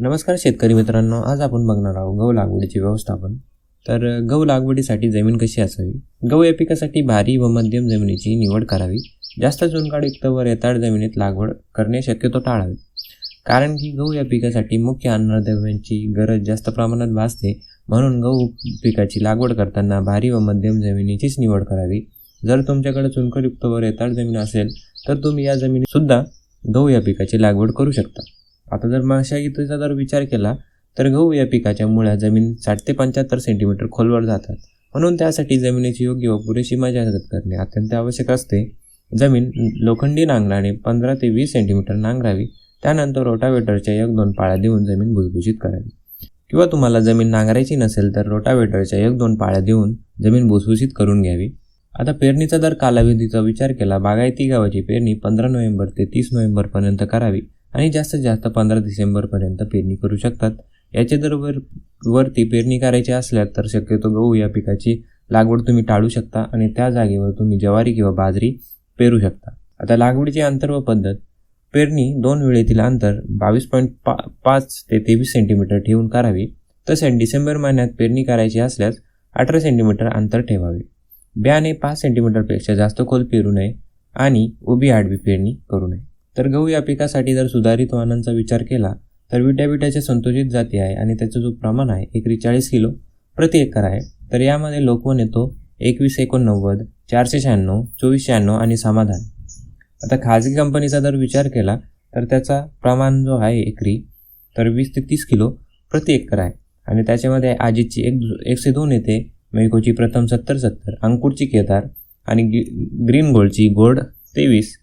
नमस्कार शेतकरी मित्रांनो आज आपण बघणार आहोत गहू लागवडीचे व्यवस्थापन. तर गहू लागवडीसाठी जमीन कशी असावी? गहू या पिकासाठी भारी व मध्यम जमिनीची निवड करावी. जास्त चुनकाळयुक्त व रेताळ जमिनीत लागवड करणे शक्यतो टाळावे. कारण की गहू या पिकासाठी मुख्य अन्नद्रव्यांची गरज जास्त प्रमाणात भासते. म्हणून गहू पिकाची लागवड करताना भारी व मध्यम जमिनीचीच निवड करावी. जर तुमच्याकडे चुनखडयुक्त व रेताळ जमीन असेल तर तुम्ही या जमिनीतसुद्धा गहू या पिकाची लागवड करू शकता. आता जर मशागतीचा जर विचार केला तर गहू या पिकाच्या मुळ्या जमीन साठ ते पंच्याहत्तर सेंटीमीटर खोलवर जातात. म्हणून त्यासाठी जमिनीची योग्य व पुरेशी मशागत करणे अत्यंत आवश्यक असते. जमीन लोखंडी नांगराने पंधरा ते वीस सेंटीमीटर नांगरावी त्यानंतर रोटावेटरच्या एक दोन पाळ्या देऊन जमीन भुसभुशीत करावी. किंवा तुम्हाला जमीन नांगरायची नसेल तर रोटावेटरच्या एक दोन पाळ्या देऊन जमीन भुसभुशीत करून घ्यावी. आता पेरणीचा जर कालावधीचा विचार केला बागायती गावाची पेरणी पंधरा नोव्हेंबर ते तीस नोव्हेंबरपर्यंत करावी. आणि जास्तीत जास्त पंधरा डिसेंबरपर्यंत पेरणी करू शकतात. याचे दरवर वरती पेरणी करायची असल्यास तर शक्यतो गहू या पिकाची लागवड तुम्ही टाळू शकता आणि त्या जागेवर तुम्ही ज्वारी किंवा बाजरी पेरू शकता. आता लागवडीची अंतर व पद्धत. पेरणी दोन वेळेतील अंतर बावीस पॉईंट पा पाच ते तेवीस सेंटीमीटर ठेवून करावी. तसेच डिसेंबर महिन्यात पेरणी करायची असल्यास अठरा सेंटीमीटर अंतर ठेवावे. बियाणे पाच सेंटीमीटरपेक्षा जास्त खोल पेरू नये आणि उभी आडवी पेरणी करू नये. तर गहू या पिकासाठी जर सुधारित वाहनांचा विचार केला तर विट्याबिट्याच्या संतुलित जाती आहे आणि त्याचं जो प्रमाण आहे एकरी चाळीस किलो प्रति एकर आहे. तर यामध्ये लोकवन येतो एकवीस एकोणनव्वद चारशे शहाण्णव चोवीस शहाण्णव आणि समाधान. आता खाजगी कंपनीचा जर विचार केला तर त्याचा प्रमाण जो आहे एकरी तर वीस ते तीस किलो प्रति एकर आहे. आणि त्याच्यामध्ये आजीची एक एकशे दोन येते मेकोची प्रथम सत्तर सत्तर अंकुरची केदार आणि ग्री ग्रीन गोल्डची गोल्ड तेवीस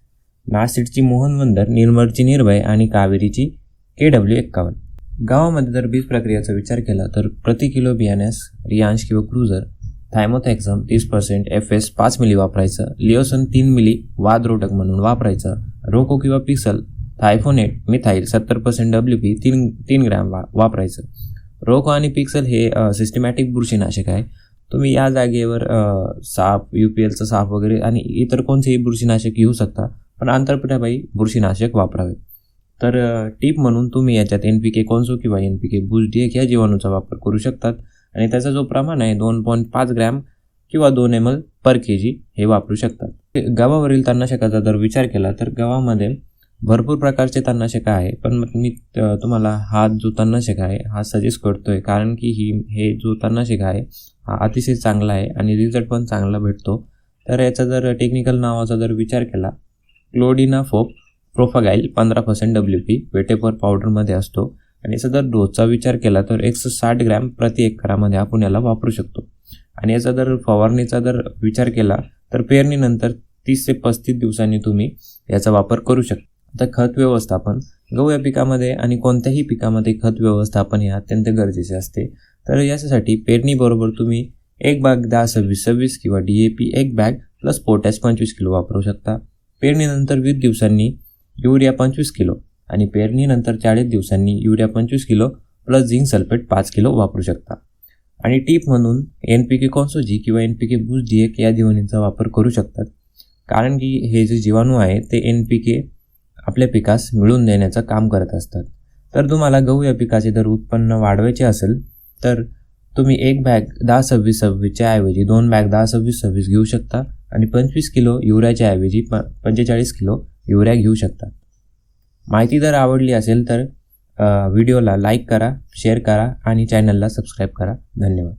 नासिडची मोहनवंदर निर्मलची निर्भय आणि कावेरीची के डब्ल्यू एक्कावन्न. गावामध्ये जर बीज प्रक्रियेचा विचार केला तर प्रति किलो बियाण्यास रियांश किंवा क्रुझर थायमोथॅक्झम तीस पर्सेंट एफ एस पाच मिली वापरायचं लिओसन तीन मिली वादरोटक म्हणून वापरायचं रोको किंवा पिक्सल थायफोनेट मिथाईल सत्तर पर्सेंट डब्ल्यू पी तीन तीन ग्रॅम वा वापरायचं. रोको आणि पिक्सल हे सिस्टमॅटिक बुरशीनाशक आहे. तुम्ही या जागेवर साप यू पी एलचं साप वगैरे आणि इतर कोणतेही बुरशीनाशक घेऊ शकता. पण आंतरपिठाबाई बुरशीनाशक वापरावे. तर टीप म्हणून तुम्ही याच्यात एन पी के कॉन्सो किंवा एन पी के बुश ह्या या जीवाणूचा वापर करू शकतात आणि त्याचा जो प्रमाण आहे दोन पॉईंट पाच ग्रॅम किंवा दोन एम एल पर के जी हे वापरू शकतात. गावावरील तणनाशकाचा जर विचार केला तर गावामध्ये भरपूर प्रकारचे तणनाशक आहे पण मग मी तुम्हाला हा जो तणनाशक आहे हा सजेस्ट करतोय कारण की ही हे जो तणनाशक आहे हा अतिशय चांगला आहे आणि रिझल्ट पण चांगला भेटतो. तर याचा जर टेक्निकल नावाचा जर विचार केला क्लोडिनाफोप प्रोफागाईल पंधरा पर्सेंट डब्ल्यू पी वेटेपर पावडरमध्ये असतो. आणि याचा जर डोसचा विचार केला तर एकशे साठ ग्रॅम प्रति एकरामध्ये आपण याला वापरू शकतो. आणि याचा जर फवारणीचा जर विचार केला तर पेरणीनंतर तीस ते पस्तीस दिवसांनी तुम्ही याचा वापर करू शकता. आता खत व्यवस्थापन गहू या पिकामध्ये आणि कोणत्याही पिकामध्ये खत व्यवस्थापन हे अत्यंत गरजेचे असते. तर याच्यासाठी पेरणीबरोबर तुम्ही एक बॅग दहा सव्वीस सव्वीस किंवा डी ए पी एक बॅग प्लस पोटॅश पंचवीस किलो वापरू शकता. पेरणीनंतर वीस दिवसांनी युरिया पंचवीस किलो आणि पेरणीनंतर चाळीस दिवसांनी युरिया पंचवीस किलो प्लस झिंक सल्फेट पाच किलो वापरू शकता. आणि टीप म्हणून एन पी के कॉन्सोजी किंवा एन पी के बूस डी एक या जीवनींचा वापर करू शकतात. कारण की हे जे जीवाणू आहे ते एन पी के आपल्या पिकास मिळवून देण्याचं काम करत असतात. तर तुम्हाला गहू या पिकाचे जर उत्पन्न वाढवायचे असेल तर तुम्ही एक बॅग दहा सव्वीस सव्वीसच्या ऐवजी दोन बॅग दहा सव्वीस सव्वीस घेऊ शकता. आणि पंचवीस किलो युरियाच्या ऐवजी प पंचेचाळीस किलो युरिया घेऊ शकता. माहिती जर आवडली असेल तर व्हिडिओला लाईक करा शेअर करा आणि चॅनलला सबस्क्राईब करा. धन्यवाद.